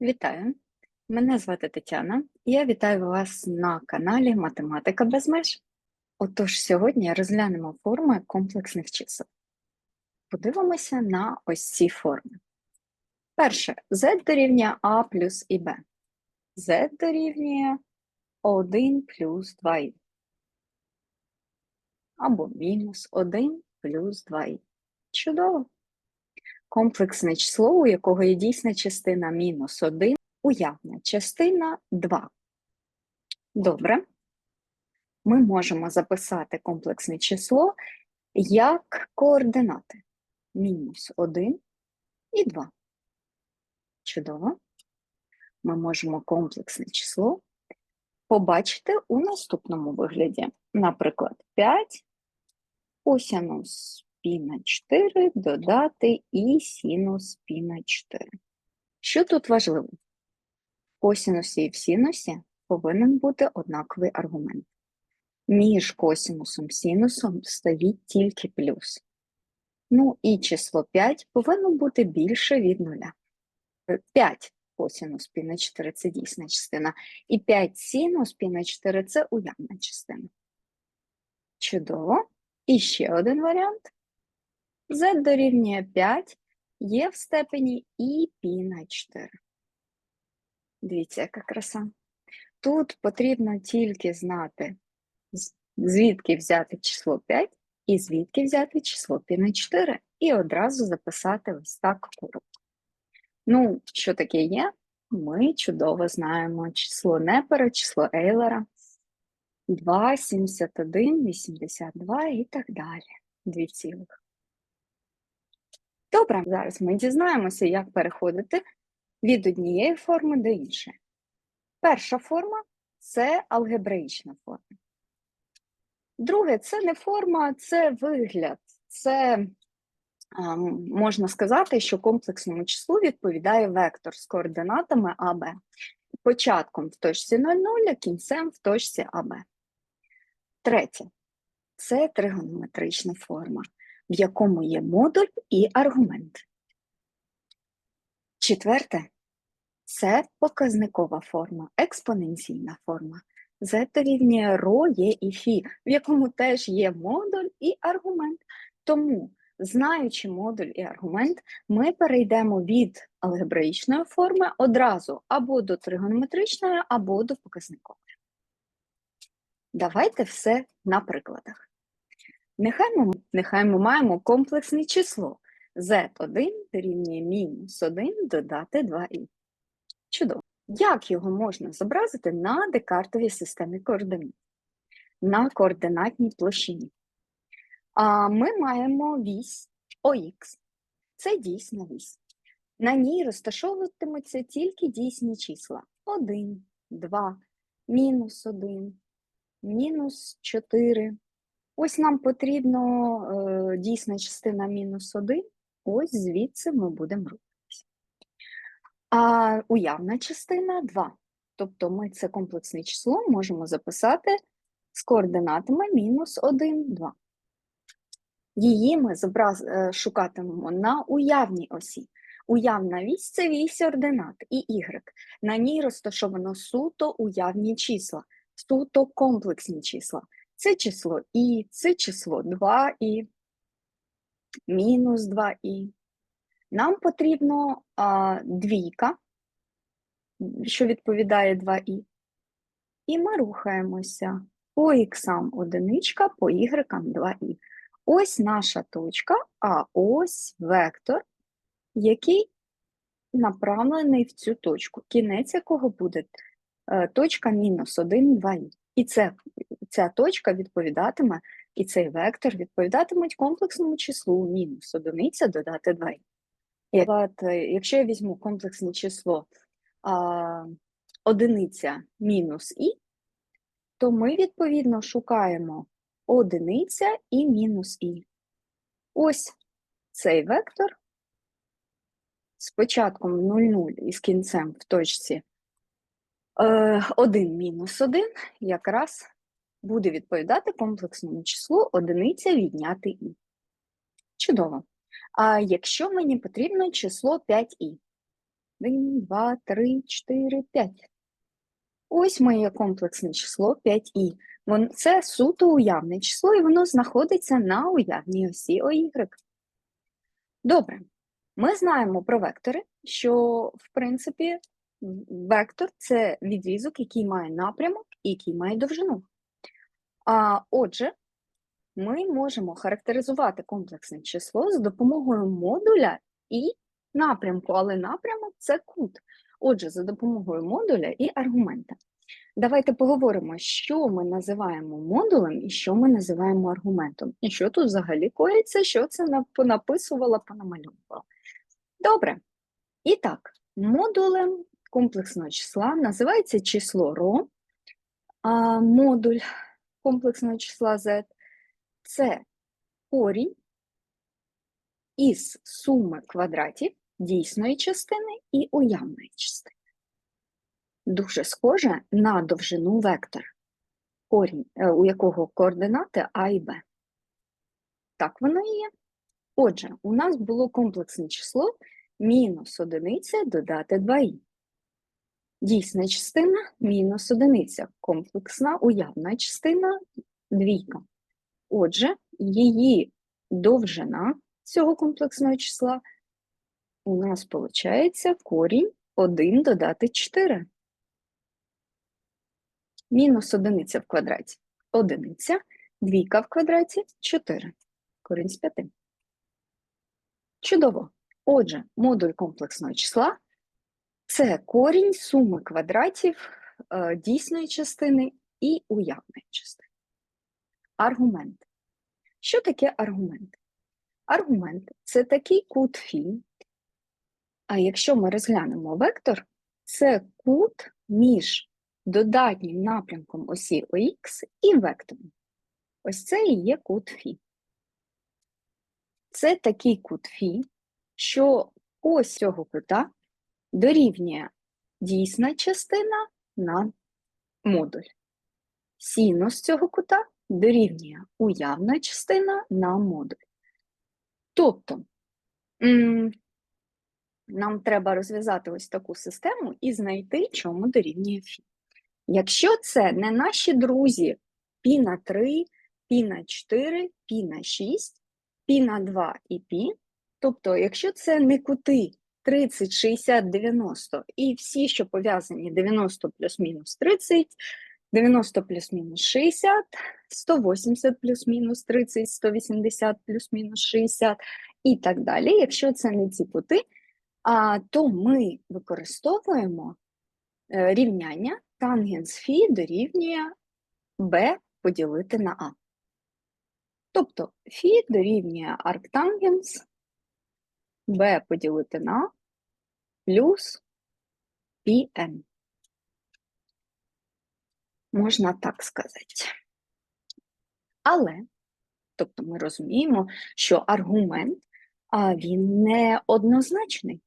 Вітаю! Мене звати Тетяна, і я вітаю вас на каналі Математика без меж. Отож, сьогодні розглянемо форми комплексних чисел. Подивимося на ось ці форми. Перше, z дорівнює a плюс і b. z дорівнює 1 плюс 2i. Або мінус 1 плюс 2i. Чудово! Комплексне число, у якого є дійсна частина мінус 1, уявна частина 2. Добре. Ми можемо записати комплексне число як координати мінус 1 і 2. Чудово. Ми можемо комплексне число побачити у наступному вигляді. Наприклад, 5 косінус пі на 4 додати і синус пі на 4. Що тут важливо? В косінусі і в синусі повинен бути однаковий аргумент. Між косінусом і синусом стоїть тільки плюс. Ну і число 5 повинно бути більше від нуля. 5 косінус пі на 4 це дійсна частина, і 5 синус пі на 4 це уявна частина. Чудово. І ще один варіант z дорівнює 5 є в степені і пі на 4. Дивіться, яка краса. Тут потрібно тільки знати, звідки взяти число 5 і звідки взяти число пі на 4, і одразу записати ось так куру. Ну, що таке є? Ми чудово знаємо число Непера, число Ейлера, 2, 71, 82 і так далі. Дві цілих. Добре, зараз ми дізнаємося, як переходити від однієї форми до іншої. Перша форма це алгебраїчна форма. Друге, це не форма, це вигляд. Це можна сказати, що комплексному числу відповідає вектор з координатами АБ. Початком в точці 00, а кінцем в точці АБ. Третє це тригонометрична форма в якому є модуль і аргумент. Четверте це показникова форма, експоненційна форма. Z дорівнює ро, є і фі, в якому теж є модуль і аргумент. Тому, знаючи модуль і аргумент, ми перейдемо від алгебраїчної форми одразу або до тригонометричної, або до показникової. Давайте все на прикладах. Нехай ми, нехай ми маємо комплексне число z1 дорівнює мінус 1 додати 2i. Чудово. Як його можна зобразити на декартовій системі координат? На координатній площині? А Ми маємо вісь ОХ. Це дійсна вісь. На ній розташовуватимуться тільки дійсні числа 1, 2, мінус 1, мінус 4, Ось нам потрібно е, дійсна частина мінус 1, ось звідси ми будемо рухатися. А уявна частина 2. Тобто ми це комплексне число можемо записати з координатами мінус 1, 2. Її ми зобраз... Е, шукатимемо на уявній осі. Уявна вісь це вісь ординат і y. На ній розташовано суто уявні числа, суто комплексні числа. Це число і, це число 2 і, мінус 2 і. Нам потрібно а, двійка, що відповідає 2 і. Ми рухаємося по х одиничка, по y 2 і. Ось наша точка, а ось вектор, який направлений в цю точку, кінець якого буде е, точка мінус 1, 2 і. І це ця точка відповідатиме, і цей вектор відповідатимуть комплексному числу мінус одиниця додати 2. Якщо я візьму комплексне число а, одиниця мінус і, то ми, відповідно, шукаємо одиниця і мінус і. Ось цей вектор з початком 0,0 і з кінцем в точці 1 е, мінус 1 якраз буде відповідати комплексному числу одиниця відняти і. Чудово. А якщо мені потрібно число 5і, 1, 2, 3, 4, 5. Ось моє комплексне число 5і. Це суто уявне число, і воно знаходиться на уявній осі ОY. Добре. Ми знаємо про вектори, що, в принципі, вектор це відрізок, який має напрямок і який має довжину. А отже, ми можемо характеризувати комплексне число з допомогою модуля і напрямку, але напрямок це кут. Отже, за допомогою модуля і аргумента. Давайте поговоримо, що ми називаємо модулем і що ми називаємо аргументом. І що тут взагалі коїться, що це понаписувала, понамальовувала. Добре. І так, модулем комплексного числа називається число ρ, а модуль комплексного числа z це корінь із суми квадратів дійсної частини і уявної частини. Дуже схоже на довжину вектора, корінь, е, у якого координати А і Б. Так воно і є. Отже, у нас було комплексне число мінус одиниця додати 2і. Дійсна частина мінус одиниця, комплексна уявна частина двійка. Отже, її довжина цього комплексного числа у нас виходить корінь 1 додати 4. Мінус одиниця в квадраті – одиниця, двійка в квадраті – 4. Корінь з 5. Чудово. Отже, модуль комплексного числа – це корінь суми квадратів е, дійсної частини і уявної частини. Аргумент. Що таке аргумент? Аргумент – це такий кут фі, а якщо ми розглянемо вектор, це кут між додатнім напрямком осі ОХ і вектором. Ось це і є кут фі. Це такий кут фі, що ось цього кута дорівнює дійсна частина на модуль. Синус цього кута дорівнює уявна частина на модуль. Тобто, нам треба розв'язати ось таку систему і знайти, чому дорівнює фі. Якщо це не наші друзі пі на 3, пі на 4, пі на 6, пі на 2 і пі, тобто, якщо це не кути 30, 60, 90 і всі, що пов'язані 90 плюс-мінус 30, 90 плюс-мінус 60, 180 плюс-мінус 30, 180 плюс-мінус 60 і так далі. Якщо це не ці кути, а, то ми використовуємо е, рівняння тангенс фі дорівнює b поділити на а. Тобто фі дорівнює арктангенс b поділити на а плюс pn. Можна так сказати. Але, тобто ми розуміємо, що аргумент він не однозначний.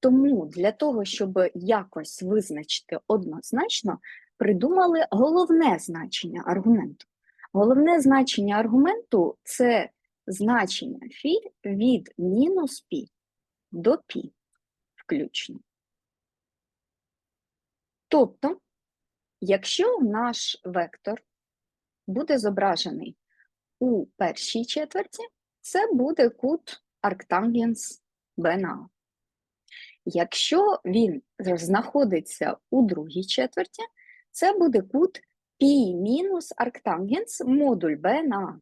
Тому для того, щоб якось визначити однозначно, придумали головне значення аргументу. Головне значення аргументу це значення фі від мінус пі до пі включно. Тобто, якщо наш вектор буде зображений у першій четверті, це буде кут арктангенс А. Якщо він знаходиться у другій четверті, це буде кут π мінус арктангенс модуль b на.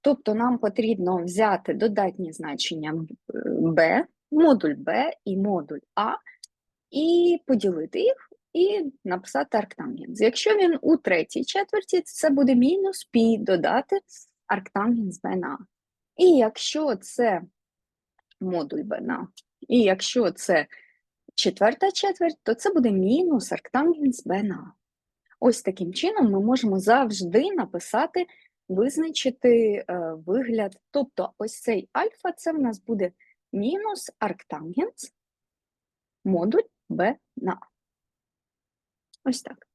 Тобто нам потрібно взяти додатні значення b, модуль b і модуль А, і поділити їх, і написати арктангенс. Якщо він у третій четверті, це буде мінус π додати арктангенс b на А. І якщо це модуль b на А, і якщо це четверта четверть, то це буде мінус арктангенс b на А. Ось таким чином ми можемо завжди написати, визначити е, вигляд. Тобто ось цей альфа це в нас буде мінус арктангенс модуль b на А. Ось так.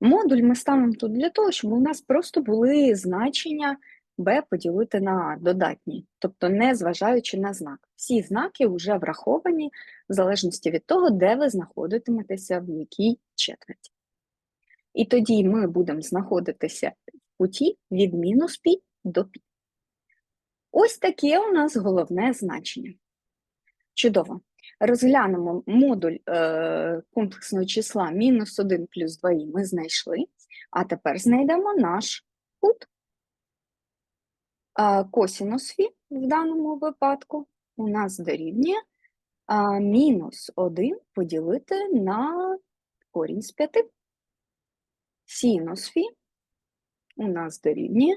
Модуль ми ставимо тут для того, щоб у нас просто були значення b поділити на а додатні, тобто не зважаючи на знак. Всі знаки вже враховані в залежності від того, де ви знаходитиметеся в якій четверті. І тоді ми будемо знаходитися в путі від мінус π до π. Ось таке у нас головне значення. Чудово. Розглянемо модуль е, комплексного числа мінус 1 плюс 2 ми знайшли, а тепер знайдемо наш кут. А, косінус фі в даному випадку у нас дорівнює а, мінус 1 поділити на корінь з 5. Синус фі у нас дорівнює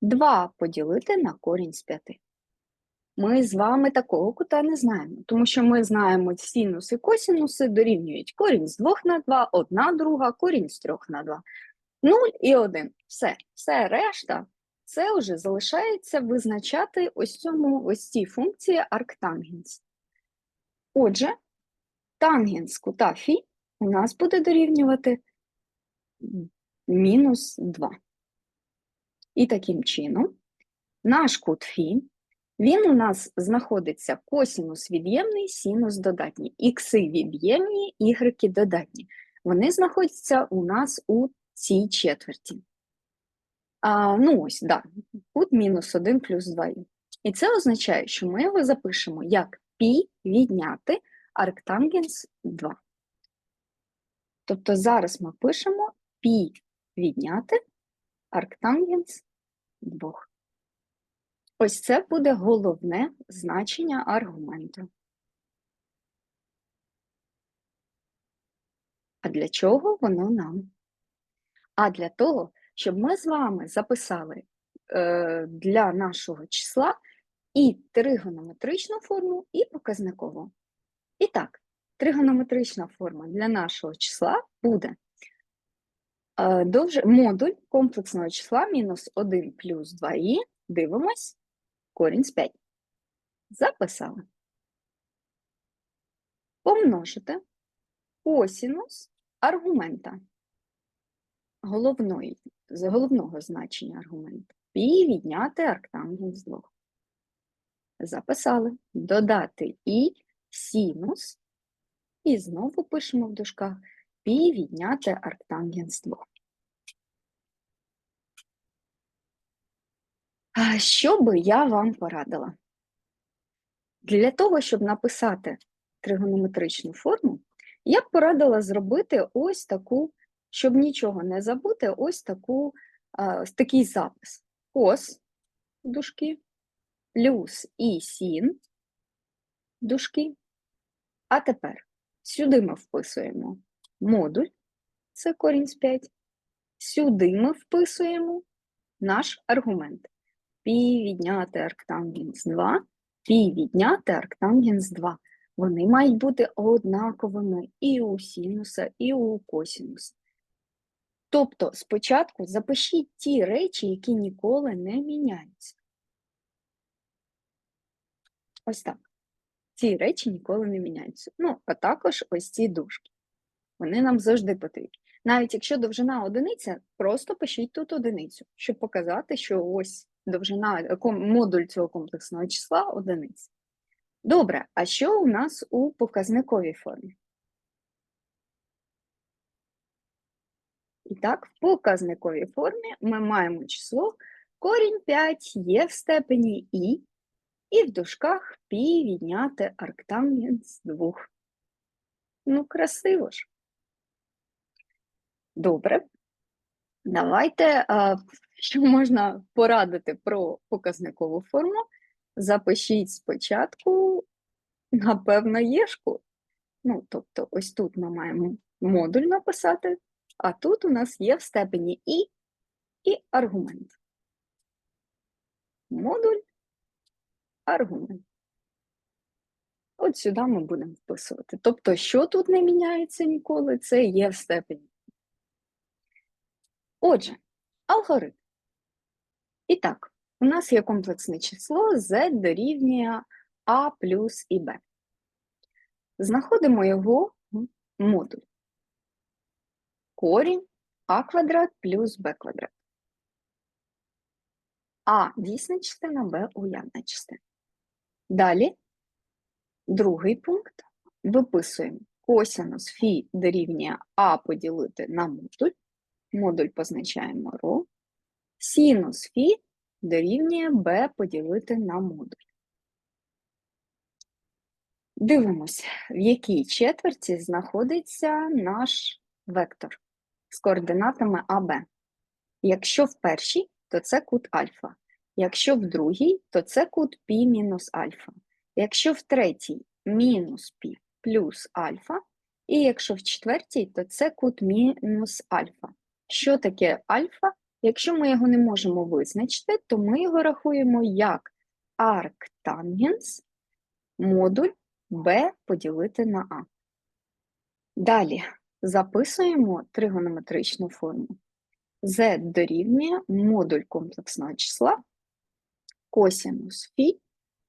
2 поділити на корінь з 5. Ми з вами такого кута не знаємо, тому що ми знаємо синуси і косінуси дорівнюють корінь з 2 на 2, 1 друга, корінь з 3 на 2. 0 і 1. Все, все решта, це вже залишається визначати ось цьому ось цій функції арктангенс. Отже, тангенс кута фі у нас буде дорівнювати мінус 2. І таким чином, наш кут фі, він у нас знаходиться косінус від'ємний, синус додатній, ікси від'ємні, ігреки додатні. Вони знаходяться у нас у цій четверті. А, Ну ось, да, кут мінус 1 плюс 2. І це означає, що ми його запишемо як π відняти арктангенс 2. Тобто зараз ми пишемо π відняти арктангенс 2. Ось це буде головне значення аргументу. А для чого воно нам? А для того, щоб ми з вами записали е, для нашого числа і тригонометричну форму, і показникову. І так, тригонометрична форма для нашого числа буде е, модуль комплексного числа мінус 1 плюс 2і, дивимось, корінь з 5. Записали. Помножити косінус аргумента головної, з головного значення аргументу. І відняти арктангенс 2. Записали. Додати і синус. І знову пишемо в дужках пі відняти арктангенс 2. Що би я вам порадила? Для того, щоб написати тригонометричну форму, я б порадила зробити ось таку щоб нічого не забути, ось таку, ось такий запис. Кос дужки, плюс і сін дужки. А тепер сюди ми вписуємо модуль, це корінь з 5. Сюди ми вписуємо наш аргумент. Пі відняти арктангенс 2, пі відняти арктангенс 2. Вони мають бути однаковими і у синуса, і у косінуса. Тобто спочатку запишіть ті речі, які ніколи не міняються. Ось так. Ці речі ніколи не міняються. Ну, а також ось ці дужки. Вони нам завжди потрібні. Навіть якщо довжина одиниця, просто пишіть тут одиницю, щоб показати, що ось довжина модуль цього комплексного числа одиниця. Добре, а що у нас у показниковій формі? І так, в показниковій формі ми маємо число корінь 5 є в степені і, і в дужках пі відняти арктангенс 2. Ну, красиво ж. Добре. Давайте, а, що можна порадити про показникову форму, запишіть спочатку, напевно, єшку. Ну, тобто, ось тут ми маємо модуль написати. А тут у нас є в степені і і аргумент. Модуль, аргумент. От сюди ми будемо вписувати. Тобто, що тут не міняється ніколи, це є в степені. Отже, алгоритм. І так, у нас є комплексне число z дорівнює a плюс і b. Знаходимо його модуль – корінь а квадрат плюс b квадрат. А дійсна частина, Б уявна частина. Далі, другий пункт. Виписуємо косинус фі дорівнює А поділити на модуль. Модуль позначаємо ро. Синус фі дорівнює Б поділити на модуль. Дивимося, в якій четверті знаходиться наш вектор з координатами АБ. Якщо в першій, то це кут альфа. Якщо в другій, то це кут π мінус альфа. Якщо в третій мінус π плюс альфа. І якщо в четвертій, то це кут мінус альфа. Що таке альфа? Якщо ми його не можемо визначити, то ми його рахуємо як арктангенс модуль b поділити на а. Далі записуємо тригонометричну форму. z дорівнює модуль комплексного числа косінус фі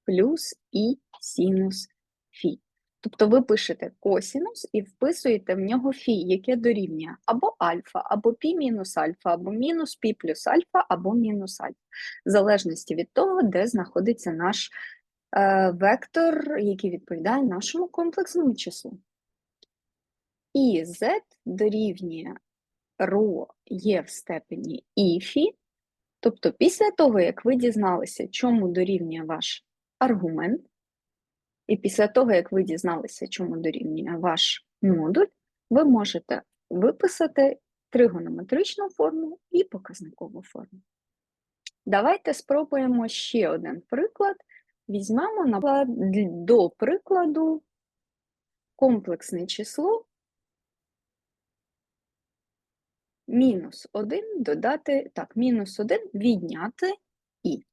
плюс і синус фі. Тобто ви пишете косінус і вписуєте в нього фі, яке дорівнює. Або альфа, або пі мінус альфа, або мінус пі плюс альфа, або мінус альфа, в залежності від того, де знаходиться наш е, вектор, який відповідає нашому комплексному числу. І z дорівнює ро є в степені іфі, тобто після того, як ви дізналися, чому дорівнює ваш аргумент, і після того, як ви дізналися, чому дорівнює ваш модуль, ви можете виписати тригонометричну форму і показникову форму. Давайте спробуємо ще один приклад. Візьмемо, наприклад, до прикладу комплексне число мінус 1 додати, так, мінус 1 відняти і.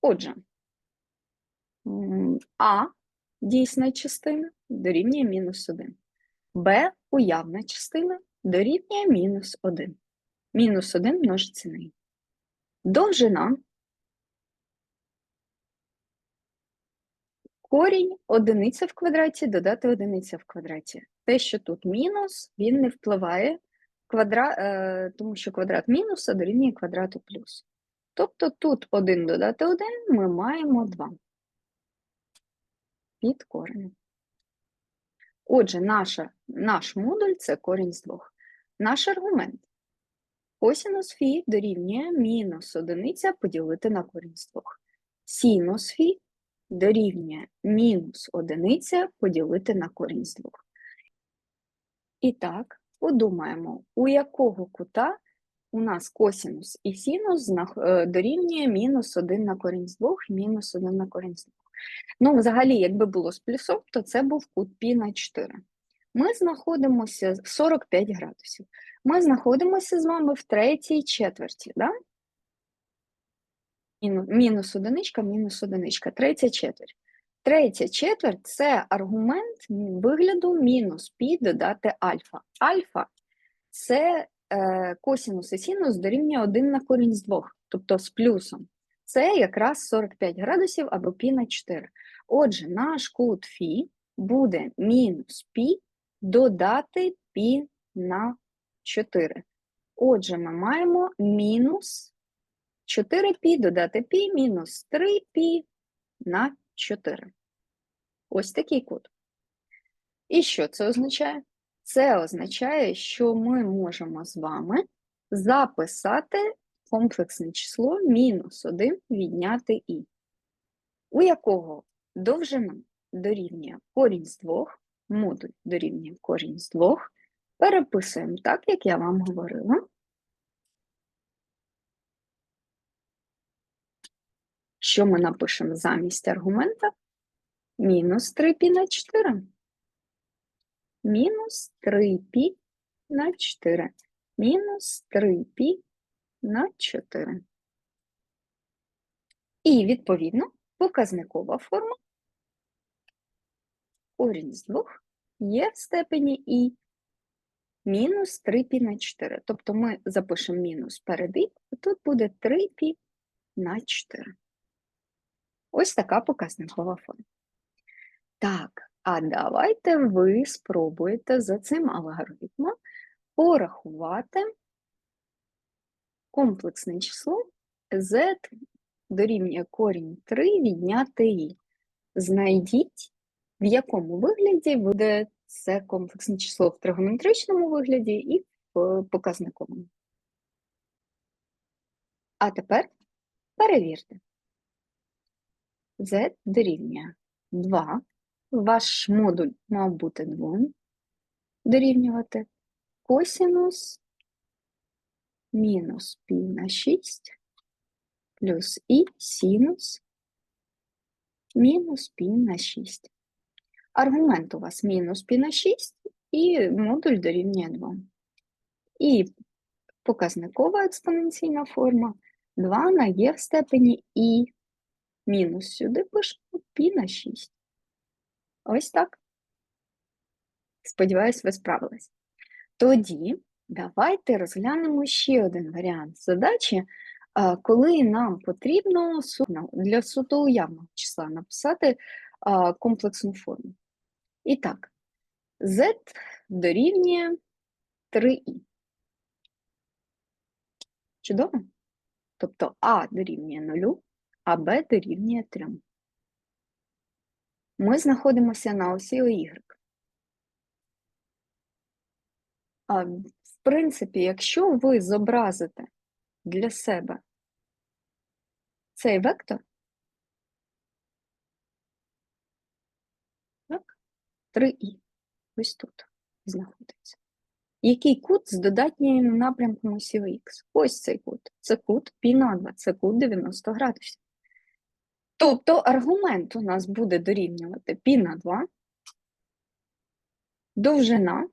Отже, а дійсна частина дорівнює мінус 1. Б уявна частина дорівнює мінус 1. Мінус 1 множиться на і. Довжина корінь одиниця в квадраті додати одиниця в квадраті. Те, що тут мінус, він не впливає, квадра... е, тому що квадрат мінуса дорівнює квадрату плюс. Тобто тут 1 додати 1 ми маємо 2 під коренем. Отже, наша, наш модуль це корінь з двох. Наш аргумент. Косінус фі дорівнює мінус одиниця поділити на корінь з двох. Синус фі дорівнює мінус одиниця поділити на корінь з двох. І так, подумаємо, у якого кута у нас косінус і синус е, дорівнює мінус 1 на корінь з двох, мінус 1 на корінь з двох. Ну, взагалі, якби було з плюсом, то це був кут пі на 4. Ми знаходимося 45 градусів. Ми знаходимося з вами в третій четверті. Да? Мінус одиничка, мінус одиничка, третя четверть. Третя четверть це аргумент вигляду мінус пі додати альфа. Альфа це е, косінус і синус дорівнює 1 на корінь з двох, тобто з плюсом це якраз 45 градусів або пі на 4. Отже, наш кут Фі буде мінус пі додати пі на 4. Отже, ми маємо мінус 4 пі додати пі мінус 3 пі на 4. Ось такий кут. І що це означає? Це означає, що ми можемо з вами записати комплексне число мінус 1 відняти і, у якого довжина дорівнює корінь з двох, модуль дорівнює корінь з двох, переписуємо так, як я вам говорила. Що ми напишемо замість аргумента? Мінус 3π на 4. Мінус 3π на 4. Мінус 3π на 4. І, відповідно, показникова форма корінь з 2 є в степені і мінус 3 π на 4. Тобто ми запишемо мінус перед і, і тут буде 3 π на 4. Ось така показникова форма. Так, а давайте ви спробуєте за цим алгоритмом порахувати комплексне число z дорівнює корінь 3 відняти і. Знайдіть, в якому вигляді буде це комплексне число в тригонометричному вигляді і в показниковому. А тепер перевірте. z дорівнює 2. Ваш модуль мав бути 2. Дорівнювати косінус мінус пі на 6 плюс і синус мінус пі на 6. Аргумент у вас мінус пі на 6 і модуль дорівнює 2. І показникова експоненційна форма 2 на є в степені і мінус сюди пишемо пі на 6. Ось так. Сподіваюсь, ви справились. Тоді давайте розглянемо ще один варіант задачі, коли нам потрібно для суто уявного числа написати комплексну форму. І так, z дорівнює 3i. Чудово? Тобто а дорівнює 0, а b дорівнює 3. Ми знаходимося на осі y. Принципі, якщо ви зобразите для себе цей вектор, так, 3i, ось тут знаходиться. Який кут з додатнім напрямком осі х? Ось цей кут. Це кут π на 2, це кут 90 градусів. Тобто аргумент у нас буде дорівнювати π на 2, довжина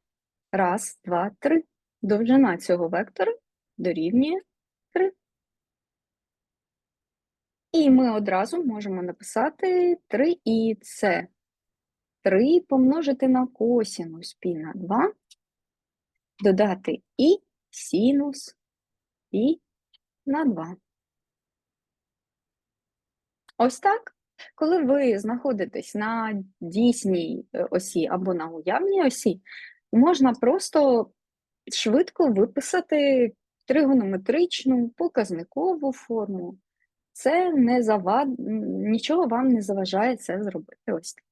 раз, два, три. Довжина цього вектора дорівнює 3. І ми одразу можемо написати 3 і це 3 помножити на косінус π на 2, додати і синус π на 2. Ось так. Коли ви знаходитесь на дійсній е, осі або на уявній осі, можна просто швидко виписати тригонометричну показникову форму. Це не завад... нічого вам не заважає це зробити. Ось так.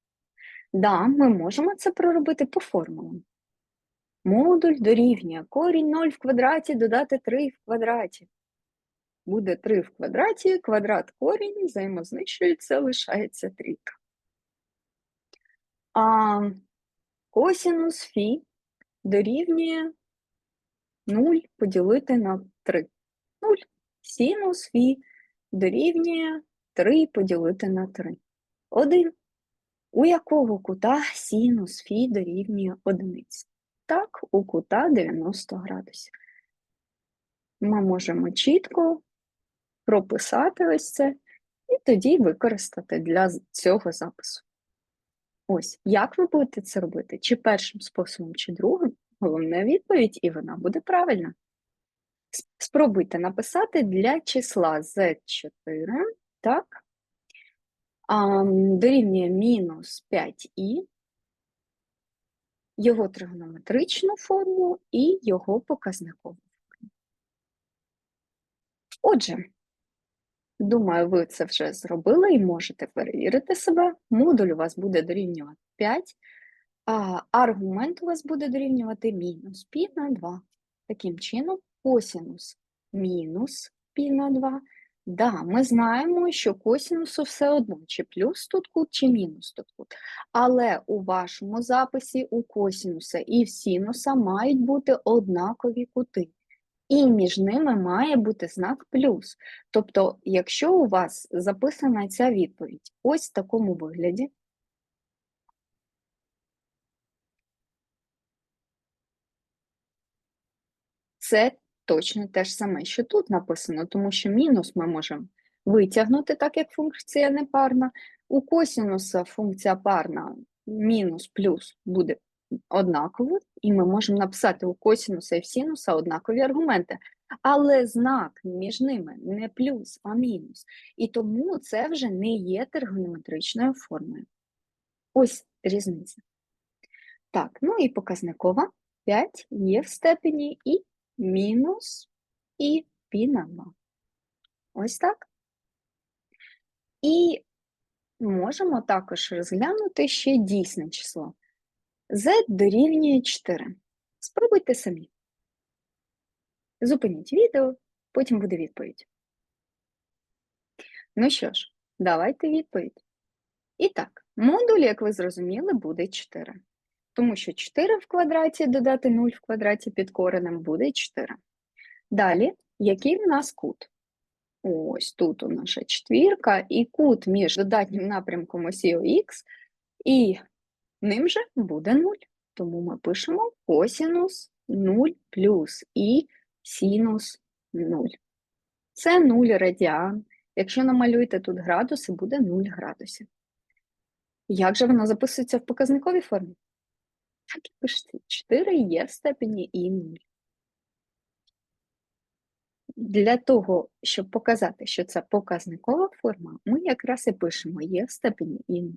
Да, ми можемо це проробити по формулам. Модуль дорівнює корінь 0 в квадраті додати 3 в квадраті. Буде 3 в квадраті, квадрат корінь, взаємознищується, лишається трійка. А косінус фі дорівнює 0 поділити на 3. 0. Синус фі дорівнює 3 поділити на 3. 1. У якого кута синус фі дорівнює 1? Так, у кута 90 градусів. Ми можемо чітко прописати ось це і тоді використати для цього запису. Ось, як ви будете це робити? Чи першим способом, чи другим? Головна відповідь, і вона буде правильна. Спробуйте написати для числа z4, так? А, дорівнює мінус 5і, його тригонометричну форму і його показникову форму. Отже, думаю, ви це вже зробили і можете перевірити себе. Модуль у вас буде дорівнювати 5, а аргумент у вас буде дорівнювати мінус пі на 2. Таким чином, косінус мінус пі на 2. Да, ми знаємо, що косінусу все одно, чи плюс тут кут, чи мінус тут кут. Але у вашому записі у косінуса і в синуса мають бути однакові кути. І між ними має бути знак плюс. Тобто, якщо у вас записана ця відповідь ось в такому вигляді, це точно те ж саме, що тут написано, тому що мінус ми можемо витягнути, так як функція непарна. У косінуса функція парна мінус плюс буде однаково, і ми можемо написати у косінуса і в синуса однакові аргументи. Але знак між ними не плюс, а мінус. І тому це вже не є тригонометричною формою. Ось різниця. Так, ну і показникова 5 є в степені і мінус і пі на 2. Ось так. І можемо також розглянути ще дійсне число. z дорівнює 4. Спробуйте самі. Зупиніть відео, потім буде відповідь. Ну що ж, давайте відповідь. І так, модуль, як ви зрозуміли, буде 4. Тому що 4 в квадраті додати 0 в квадраті під коренем буде 4. Далі, який в нас кут? Ось тут у наша четвірка, і кут між додатнім напрямком осі ОХ і ним же буде 0. Тому ми пишемо косінус 0 плюс і синус 0. Це 0 радіан. Якщо намалюєте тут градуси, буде 0 градусів. Як же воно записується в показниковій формі? Так і пишете. 4 є в степені і 0. Для того, щоб показати, що це показникова форма, ми якраз і пишемо є в степені і 0.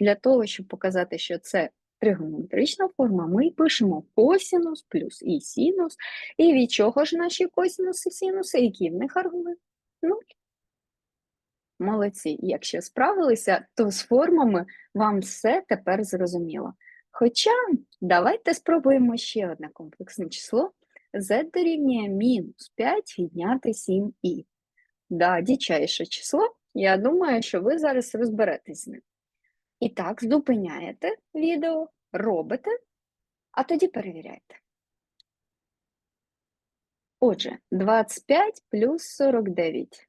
Для того, щоб показати, що це тригонометрична форма, ми пишемо косінус плюс і синус. І від чого ж наші косінуси, синуси, які в них аргумент? 0. Молодці, якщо справилися, то з формами вам все тепер зрозуміло. Хоча давайте спробуємо ще одне комплексне число z дорівнює мінус 5 відняти 7і. Да, дичайше число. Я думаю, що ви зараз розберетесь з ним. І так, зупиняєте відео, робите, а тоді перевіряєте. Отже, 25 плюс 49.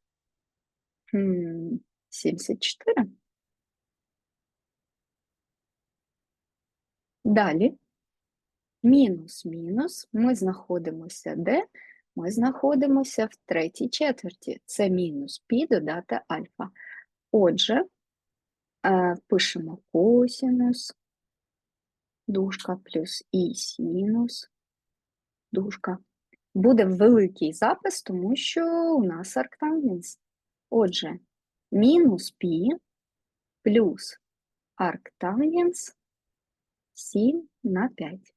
Хм, 74. Далі. Мінус мінус. Ми знаходимося де? Ми знаходимося в третій четверті. Це мінус пі додати альфа. Отже, е, пишемо косінус, дужка плюс і синус, дужка. Буде великий запис, тому що у нас арктангенс. Отже, мінус пі плюс арктангенс 7 на 5.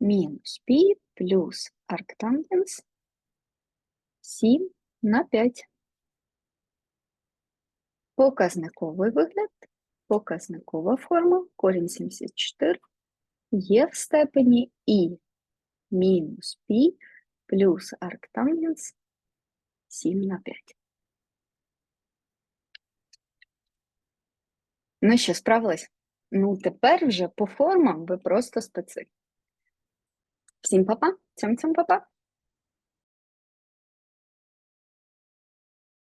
Мінус пі плюс арктангенс 7 на 5. Показниковий вигляд, показникова форма, корінь 74 є в степені і мінус пі плюс арктангенс 7 на 5. Ну що, справилась? Ну, тепер вже по формам ви просто специ. Всім па-па, цьом-цьом па-па.